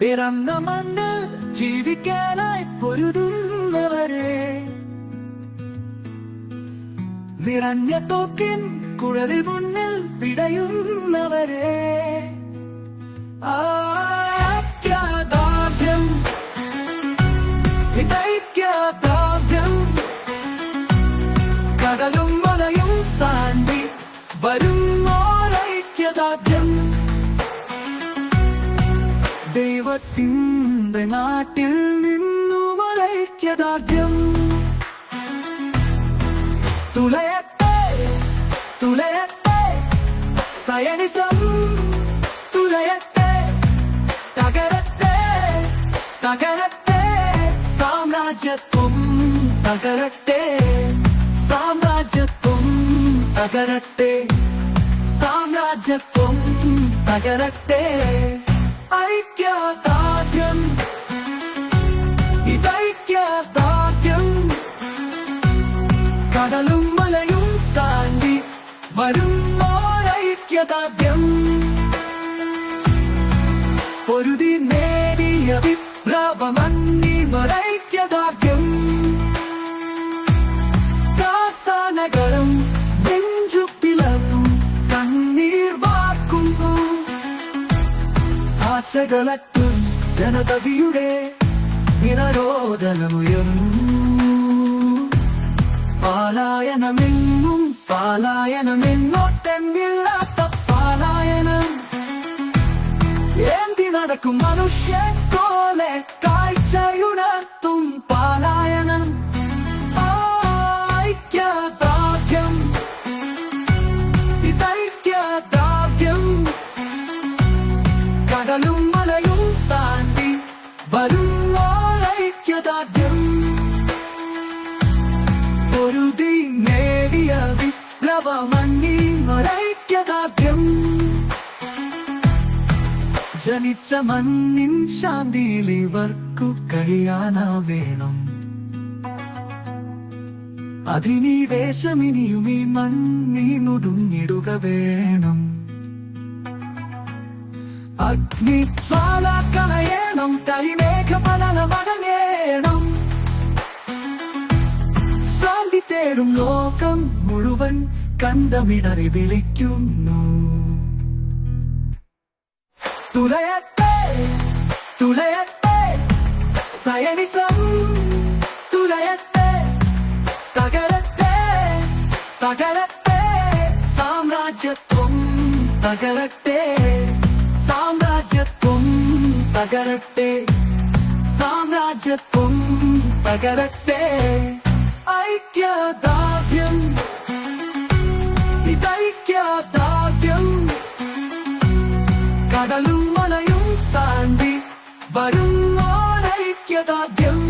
പിറന്ന മണ്ണിൽ ജീവിക്കാനായി പൊരുതുന്നവരെ. നിറഞ്ഞ തോക്കിൻ കുഴലിൽ മുന്നിൽ പിടയുന്നവരെ. ആദ്യം കടലും മലയും താണ്ടി വരും വരുന്നോരൈക്യദാർഢ്യം. ദൈവത്തിന്റെ നാട്ടിൽ നിന്നുമൊരൈക്യദാർഢ്യം തുലയട്ടെ തുലയട്ടെ സയനിസം. തുലയട്ടെ തകരട്ടെ തകരട്ടെ സാമ്രാജ്യത്വം തകരട്ടെ സാമ്രാജ്യത്വം തകരട്ടെ സാമ്രാജ്യത്വം തകരട്ടെ. വരുന്നോരൈക്യദാർഢ്യം. പൊരുതി നേടിയ വിപ്ലവമന്നിമൊരൈക്യദാർഢ്യം ദാസാനഗരം നെഞ്ചു പിളർന്നു കണ്ണീർ വാർക്കുന്നു. ആശകളറ്റും ജനതയുടെ നിറരോധനമുയർന്നു പാലായനമെങ്ങും പാലായനമെങ്ങോട്ടെന്നില്ലാത്ത പാലായനം. എന്തി നടക്കും മനുഷ്യൻ പോലെ കാഴ്ചയുണർത്തും വിപ്ലവമന്നീന്നൊരൈക്യദാർഢ്യം ജനിച്ച മണ്ണിൻ ശാന്തിയിൽ ഇവർക്കു കഴിയാനാ വേണം. അതിനീ വേഷമിനിയും ഈ മണ്ണി നുടുങ്ങിടുക വേണം. അഗ്നിജ്വാല കണയണം കരിമേഘ പലന മടങ്ങേണം ശാന്തി തേടും ലോകം മുഴുവൻ കണ്ടമിടറി വിളിക്കുന്നു. തുലയത്തെ തുലയത്തെ സയനിസം. തുലയത്തെ തകരത്തെ തകരത്തെ സാമ്രാജ്യത്വം തകരട്ടെ സാമ്രാജ്യത്വം തകരട്ടെ സാമ്രാജ്യത്വം തകരട്ടെ ഐക്യദാർഢ്യം വരുന്നോരൈക്യദാർഢ്യം.